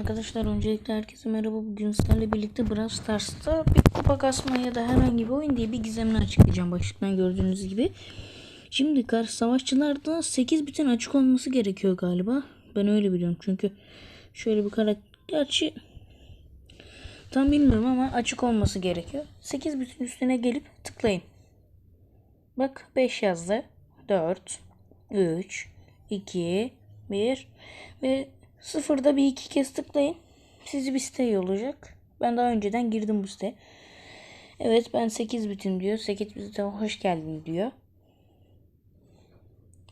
Arkadaşlar öncelikle herkese merhaba. Bugün sizlerle birlikte Brawl Stars'ta bir kupa kasma ya da herhangi bir oyun diye bir gizemini açıklayacağım başlıktan gördüğünüz gibi. Şimdi karşı savaşçılarda 8 bitin açık olması gerekiyor galiba. Ben öyle biliyorum çünkü şöyle bir karakter... Gerçi tam bilmiyorum ama açık olması gerekiyor. 8 bitin üstüne gelip tıklayın. Bak 5 yazdı. 4, 3, 2, 1 ve sıfırda bir iki kez tıklayın. Sizi bir siteye olacak. Ben daha önceden girdim bu siteye. Evet ben 8 bitim diyor. 8 bitime hoş geldin diyor.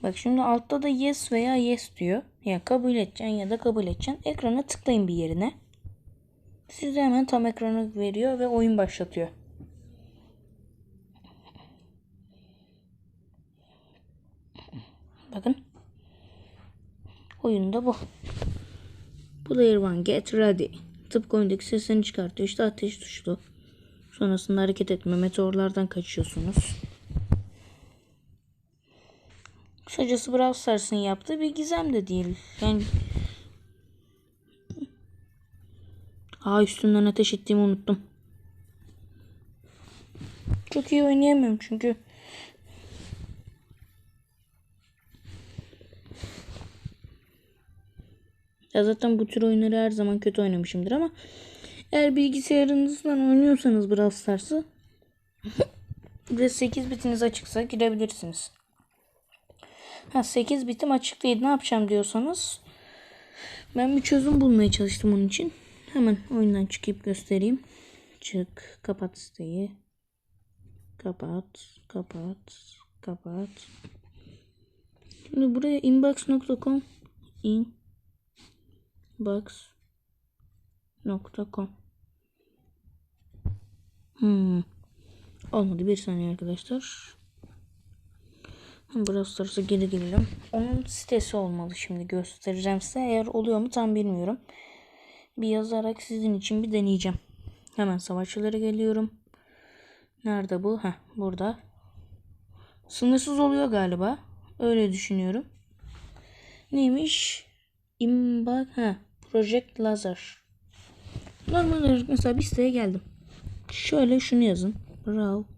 Bak şimdi altta da yes veya yes diyor. Ya kabul edeceksin ya da kabul edeceksin. Ekrana tıklayın bir yerine. Size hemen tam ekranı veriyor ve oyun başlatıyor. Bakın. Oyunda bu. Player one get ready. Tıpkı oyundaki sesini çıkartıyor. İşte ateş tuşlu. Sonrasında hareket etme. Meteorlardan kaçıyorsunuz. Kısacası Brawl Stars'ın yaptığı bir gizem de değil. Yani Aa üstümden ateş ettiğimi unuttum. Çok iyi oynayamıyorum çünkü Ya zaten bu tür oyunları her zaman kötü oynamışımdır ama eğer bilgisayarınızdan oynuyorsanız Brawl Stars'ı ve 8 bitiniz açıksa girebilirsiniz. Ha 8 bitim açık değil ne yapacağım diyorsanız ben bir çözüm bulmaya çalıştım onun için. Hemen oyundan çıkıp göstereyim. Çık, kapat siteyi. Kapat, kapat, kapat. Şimdi buraya inbox.com in box.com Hmm. Olmadı bir saniye arkadaşlar. Brawl Stars'a geri gelelim. Onun sitesi olmalı şimdi göstereceğim size. Eğer oluyor mu tam bilmiyorum. Bir yazarak sizin için bir deneyeceğim. Hemen savaşçılara geliyorum. Nerede bu? Heh burada. Sınırsız oluyor galiba. Öyle düşünüyorum. Neymiş? İmbak ha Project Lazer. Normal olarak mesela bir siteye geldim. Şöyle şunu yazın. Brawl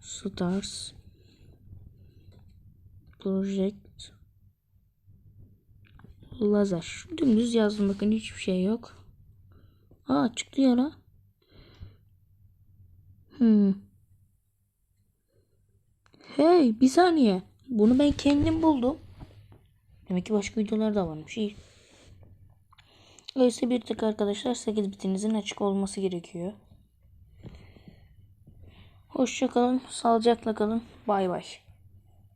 Stars Project Lazer. Dümdüz yazdım bakın hiçbir şey yok. Aa çıktı ya la. Hmm. Hey bir saniye. Bunu ben kendim buldum. Demek ki başka videolar da varmış. İyi. Öyleyse bir tık arkadaşlar 8 bitinizin açık olması gerekiyor. Hoşçakalın. Sağlıcakla kalın. Bay bay.